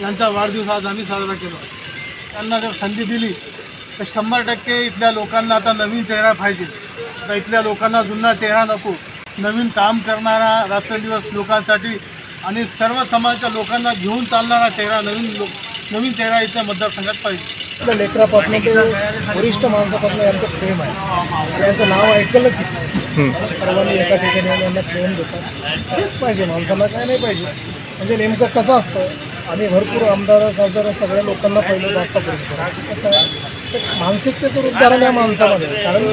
यांचा वाढदिवस आज आम्ही साजरा केला. त्यांना जर संधी दिली तर शंभर टक्के इथल्या लोकांना आता नवीन चेहरा पाहिजे. आता इथल्या लोकांना जुना चेहरा नको. नवीन काम करणारा रात्रंदिवस लोकांसाठी आणि सर्व समाजाच्या लोकांना घेऊन चालणारा चेहरा नवीन लोक नवीन चेहरा इथल्या मतदारसंघात पाहिजे. आपल्या लेकरापासून ते वरिष्ठ माणसापासून यांचं प्रेम आहे. आणि यांचं नाव ऐकलं कीच सर्वांनी एका ठिकाणी यांना प्रेम देतात. हेच पाहिजे माणसाला काय नाही पाहिजे. म्हणजे नेमकं कसं असतं? आम्ही भरपूर आमदार खासदार सगळ्या लोकांना पहिलं आत्तापर्यंत कसं आहे? मानसिकतेचं उदाहरण या माणसामध्ये कारण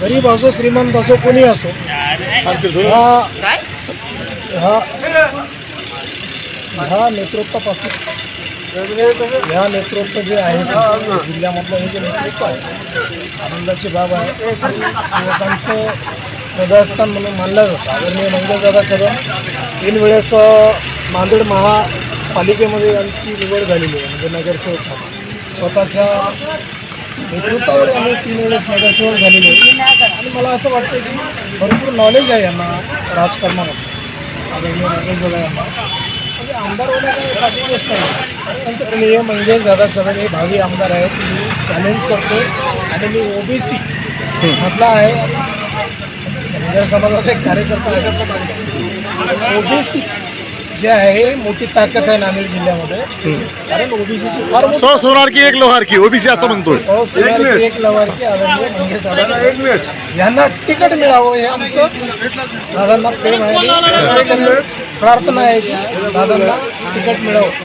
गरीब असो श्रीमंत असो कोणी असो हा ह्या ह्या नेतृत्वापासून ह्या नेतृत्व जे आहे जिल्ह्यामधलं हे जे नेतृत्व आहे आनंदाची बाब आहे. लोकांचं श्रद्धास्थान म्हणून मानलं जातं. आदरणीय मंगलदादा कदम तीन वेळेस नांदेड महापालिकेमध्ये यांची निवड झालेली आहे म्हणजे नगरसेवक. स्वतःच्या नेतृत्वावर यांनी तीन वेळेस नगरसेवक झालेले आहे आणि मला असं वाटतं की भरपूर नॉलेज आहे यांना राजकारणामध्ये. आदरणीय मंगलदादा यांना. म्हणजे आमदार होणं काही साधी गोष्ट नाही त्यांचं नियम म्हणजे दादा कदम हे भावी आमदार आहेत मी चॅलेंज करतो आणि मी ओबीसी मधला आहे. धनगर समाजाचा एक कार्यकर्ता अशा प्रकारे. ओबीसी जे आहे मोठी ताकद आहे नांदेड जिल्ह्यामध्ये. कारण ओबीसीची फार मोठी सौ सोनार की एक लोहार की ओबीसी असं म्हणतोय. सौ सोनार एक लवार की आदरणीय मंगेश दादा. एक मिनिट. यांना तिकीट मिळावं हे आमचं दादांना प्रेम आहे. आणि प्रार्थना आहे की दादांना तिकीट मिळावं.